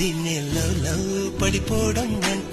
దీన్ని లవ్ పడిపోవడం అంటే